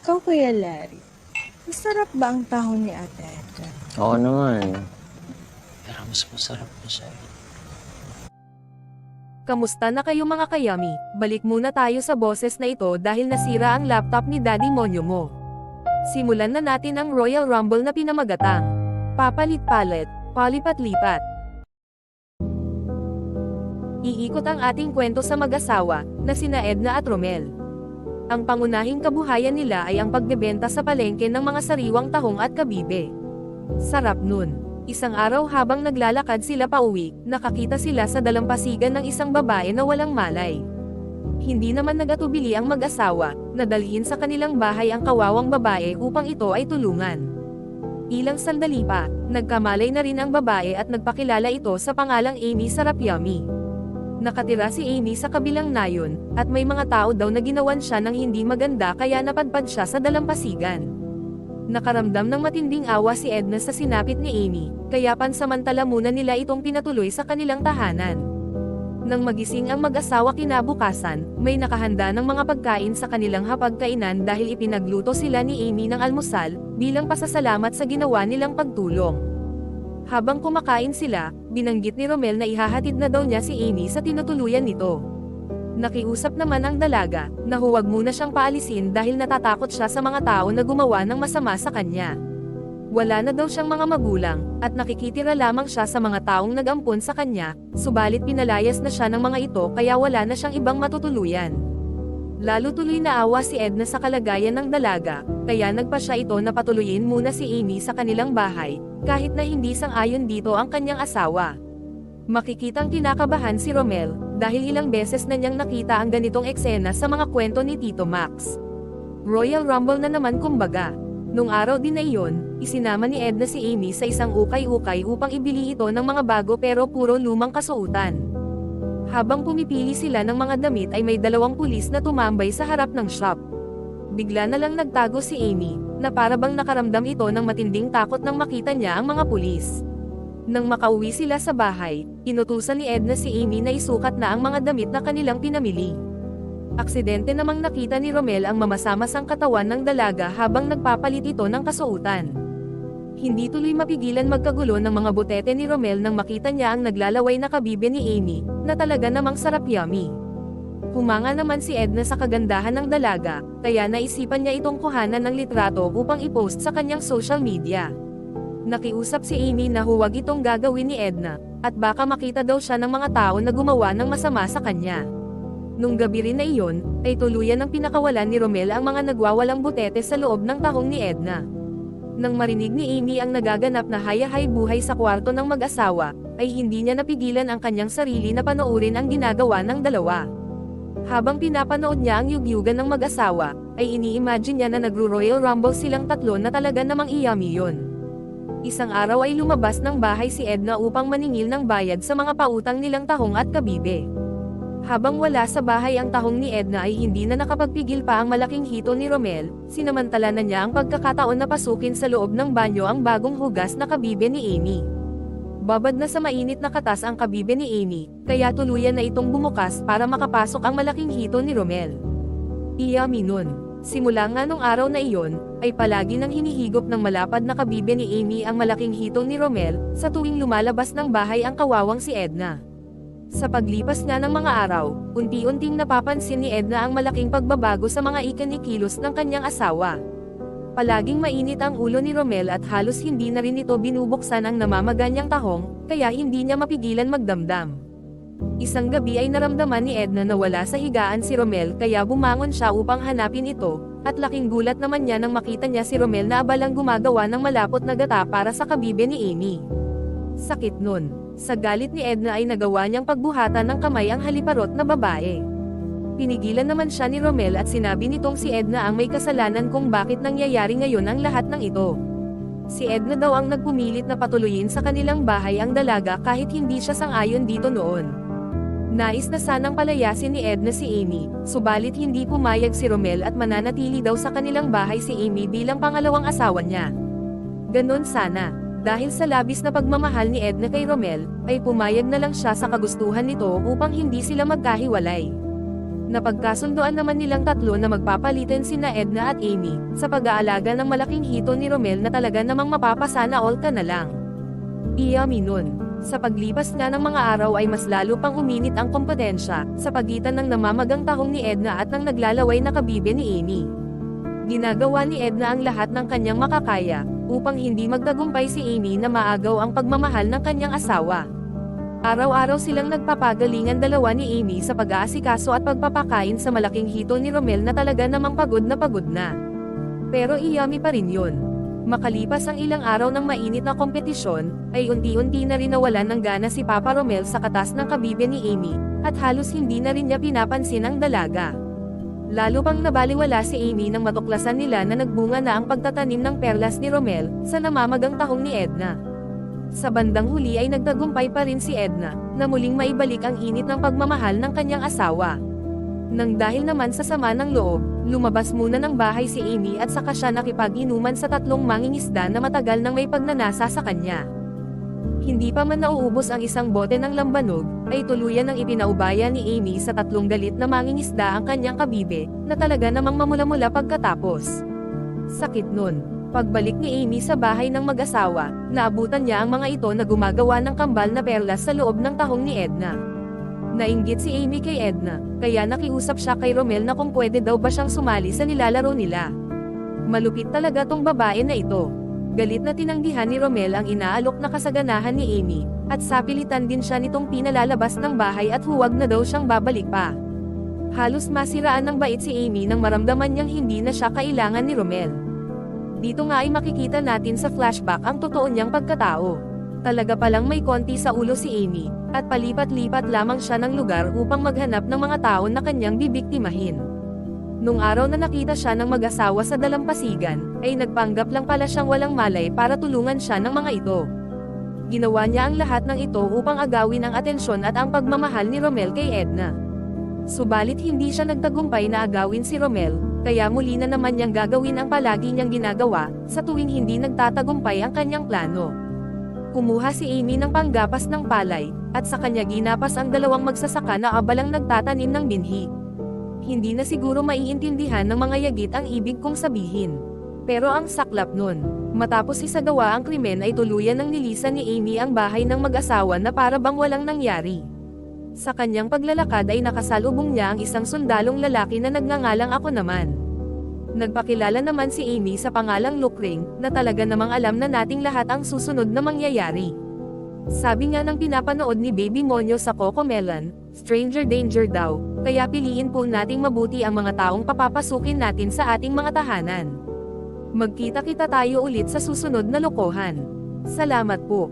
Ikaw, Kuya Larry, masarap ba ang tahong ni Ate Edna? Oo naman. Pero mas masarap na siya. Kamusta na kayo mga kayami? Balik muna tayo sa boses na ito dahil nasira ang laptop ni Daddy Monyo mo. Simulan na natin ang Royal Rumble na pinamagatang. Papalit-palit, palipat-lipat. Iikot ang ating kwento sa mag-asawa, na sina Edna at Romel. Ang pangunahing kabuhayan nila ay ang pagbebenta sa palengke ng mga sariwang tahong at kabibe. Sarap nun. Isang araw habang naglalakad sila pauwi, nakakita sila sa dalampasigan ng isang babae na walang malay. Hindi naman nagatubili ang mag-asawa, na dalhin sa kanilang bahay ang kawawang babae upang ito ay tulungan. Ilang sandali pa, nagkamalay na rin ang babae at nagpakilala ito sa pangalang Amy Sarapiami. Nakatira si Amy sa kabilang nayon, at may mga tao daw na ginawan siya ng hindi maganda kaya napadpad siya sa dalampasigan. Nakaramdam ng matinding awa si Edna sa sinapit ni Amy, kaya pansamantala muna nila itong pinatuloy sa kanilang tahanan. Nang magising ang mag-asawa kinabukasan, may nakahanda ng mga pagkain sa kanilang hapagkainan dahil ipinagluto sila ni Amy ng almusal, bilang pasasalamat sa ginawa nilang pagtulong. Habang kumakain sila, binanggit ni Romel na ihahatid na daw niya si Amy sa tinutuluyan nito. Nakiusap naman ang dalaga, na huwag muna siyang paalisin dahil natatakot siya sa mga tao na gumawa ng masama sa kanya. Wala na daw siyang mga magulang, at nakikitira lamang siya sa mga taong nag-ampon sa kanya, subalit pinalayas na siya ng mga ito kaya wala na siyang ibang matutuluyan. Lalo tuloy na awa si Edna sa kalagayan ng dalaga, kaya nagpa siya ito na patuluyin muna si Amy sa kanilang bahay, kahit na hindi sang-ayon dito ang kanyang asawa. Makikitang kinakabahan si Romel, dahil ilang beses na niyang nakita ang ganitong eksena sa mga kwento ni Tito Max. Royal Rumble na naman kumbaga. Nung araw din na iyon, isinama ni Edna si Amy sa isang ukay-ukay upang ibili ito ng mga bago pero puro lumang kasuotan. Habang pumipili sila ng mga damit ay may dalawang pulis na tumambay sa harap ng shop. Bigla na lang nagtago si Amy, na para bang nakaramdam ito ng matinding takot nang makita niya ang mga pulis. Nang makauwi sila sa bahay, inutusan ni Edna si Amy na isukat na ang mga damit na kanilang pinamili. Aksidente namang nakita ni Romel ang mamasamasang katawan ng dalaga habang nagpapalit ito ng kasuotan. Hindi tuloy mapigilan magkagulo ng mga butete ni Romel nang makita niya ang naglalaway na kabibe ni Amy, na talaga namang sarap yummy. Humanga naman si Edna sa kagandahan ng dalaga, kaya naisipan niya itong kuhanan ng litrato upang ipost sa kanyang social media. Nakiusap si Amy na huwag itong gagawin ni Edna, at baka makita daw siya ng mga tao na gumawa ng masama sa kanya. Nung gabi rin na iyon, ay tuluyan ng pinakawalan ni Romel ang mga nagwawalang butete sa loob ng tahong ni Edna. Nang marinig ni Amy ang nagaganap na hayahay buhay sa kwarto ng mag-asawa, ay hindi niya napigilan ang kanyang sarili na panoorin ang ginagawa ng dalawa. Habang pinapanood niya ang yugyugan ng mag-asawa, ay ini-imagine niya na nagro-Royal Rumble silang tatlo na talaga namang iyami yun. Isang araw ay lumabas ng bahay si Edna upang maningil ng bayad sa mga pautang nilang tahong at kabibe. Habang wala sa bahay ang tahong ni Edna ay hindi na nakapagpigil pa ang malaking hito ni Romel, sinamantala na niya ang pagkakataon na pasukin sa loob ng banyo ang bagong hugas na kabibe ni Amy. Babad na sa mainit na katas ang kabibe ni Amy, kaya tuluyan na itong bumukas para makapasok ang malaking hito ni Romel. Iyami nun. Simula nga nung araw na iyon, ay palagi nang hinihigop ng malapad na kabibe ni Amy ang malaking hitong ni Romel, sa tuwing lumalabas ng bahay ang kawawang si Edna. Sa paglipas nga ng mga araw, unti-unting napapansin ni Edna ang malaking pagbabago sa mga ikanikilos ng kanyang asawa. Palaging mainit ang ulo ni Romel at halos hindi na rin ito binubuksan ang namamaganyang tahong, kaya hindi niya mapigilan magdamdam. Isang gabi ay naramdaman ni Edna na wala sa higaan si Romel kaya bumangon siya upang hanapin ito, at laking gulat naman niya nang makita niya si Romel na abalang gumagawa ng malapot na gata para sa kabibe ni Amy. Sakit nun. Sa galit ni Edna ay nagawa niyang pagbuhatan ng kamay ang haliparot na babae. Pinigilan naman siya ni Romel at sinabi nitong si Edna ang may kasalanan kung bakit nangyayari ngayon ang lahat ng ito. Si Edna daw ang nagpumilit na patuloyin sa kanilang bahay ang dalaga kahit hindi siya sangayon dito noon. Nais na sanang palayasin ni Edna si Amy, subalit hindi pumayag si Romel at mananatili daw sa kanilang bahay si Amy bilang pangalawang asawa niya. Ganon sana. Dahil sa labis na pagmamahal ni Edna kay Romel, ay pumayag na lang siya sa kagustuhan nito upang hindi sila magkahiwalay. Napagkasunduan naman nilang tatlo na magpapalitan sina Edna at Amy, sa pag-aalaga ng malaking hito ni Romel na talaga namang mapapasana all ka na lang. Iyami nun. Sa paglipas nga ng mga araw ay mas lalo pang uminit ang kompetensya, sa pagitan ng namamagang tahong ni Edna at ng naglalaway na kabibe ni Amy. Ginagawa ni Edna ang lahat ng kanyang makakaya, upang hindi magtagumpay si Amy na maagaw ang pagmamahal ng kanyang asawa. Araw-araw silang nagpapagalingan dalawa ni Amy sa pag-aasikaso at pagpapakain sa malaking hito ni Romel na talaga namang pagod na pagod na. Pero iyami pa rin yun. Makalipas ang ilang araw ng mainit na kompetisyon, ay unti-unti na rin nawalan ng gana si Papa Romel sa katas ng kabibe ni Amy, at halos hindi na rin niya pinapansin ang dalaga. Lalo pang nabaliwala si Amy nang matuklasan nila na nagbunga na ang pagtatanim ng perlas ni Romel, sa namamagang tahong ni Edna. Sa bandang huli ay nagtagumpay pa rin si Edna, na muling maibalik ang init ng pagmamahal ng kanyang asawa. Nang dahil naman sa sama ng loob, lumabas muna ng bahay si Amy at saka siya nakipag-inuman sa tatlong mangingisda na matagal nang may pagnanasa sa kanya. Hindi pa man nauubos ang isang bote ng lambanog, ay tuluyan ng ipinaubaya ni Amy sa tatlong galit na mangingisda ang kanyang kabibe, na talaga namang mamula-mula pagkatapos. Sakit nun. Pagbalik ni Amy sa bahay ng mag-asawa, naabutan niya ang mga ito na gumagawa ng kambal na perlas sa loob ng tahong ni Edna. Nainggit si Amy kay Edna, kaya nakiusap siya kay Romel na kung pwede daw ba siyang sumali sa nilalaro nila. Malupit talaga tong babae na ito. Galit na tinanggihan ni Romel ang inaalok na kasaganahan ni Amy, at sapilitan din siya nitong pinalalabas ng bahay at huwag na daw siyang babalik pa. Halos masiraan ng bait si Amy nang maramdaman niyang hindi na siya kailangan ni Romel. Dito nga ay makikita natin sa flashback ang totoo niyang pagkatao. Talaga palang may konti sa ulo si Amy, at palipat-lipat lamang siya ng lugar upang maghanap ng mga tao na kanyang bibiktimahin. Nung araw na nakita siya ng mag-asawa sa dalampasigan, ay nagpanggap lang pala siyang walang malay para tulungan siya ng mga ito. Ginawa niya ang lahat ng ito upang agawin ang atensyon at ang pagmamahal ni Romel kay Edna. Subalit hindi siya nagtagumpay na agawin si Romel, kaya muli na naman niyang gagawin ang palagi niyang ginagawa, sa tuwing hindi nagtatagumpay ang kanyang plano. Kumuha si Amy ng panggapas ng palay, at sa kanya ginapas ang dalawang magsasaka na abalang nagtatanim ng binhi. Hindi na siguro maiintindihan ng mga yagit ang ibig kong sabihin. Pero ang saklap nun, matapos isagawa ang krimen ay tuluyan ng nilisan ni Amy ang bahay ng mag-asawa na para bang walang nangyari. Sa kanyang paglalakad ay nakasalubong niya ang isang sundalong lalaki na nagngangalang ako naman. Nagpakilala naman si Amy sa pangalang Lukring, na talaga namang alam na nating lahat ang susunod na mangyayari. Sabi nga ng pinapanood ni Baby Monyo sa Coco Melon, stranger danger daw, kaya piliin po nating mabuti ang mga taong papapasukin natin sa ating mga tahanan. Magkita-kita tayo ulit sa susunod na lokohan. Salamat po.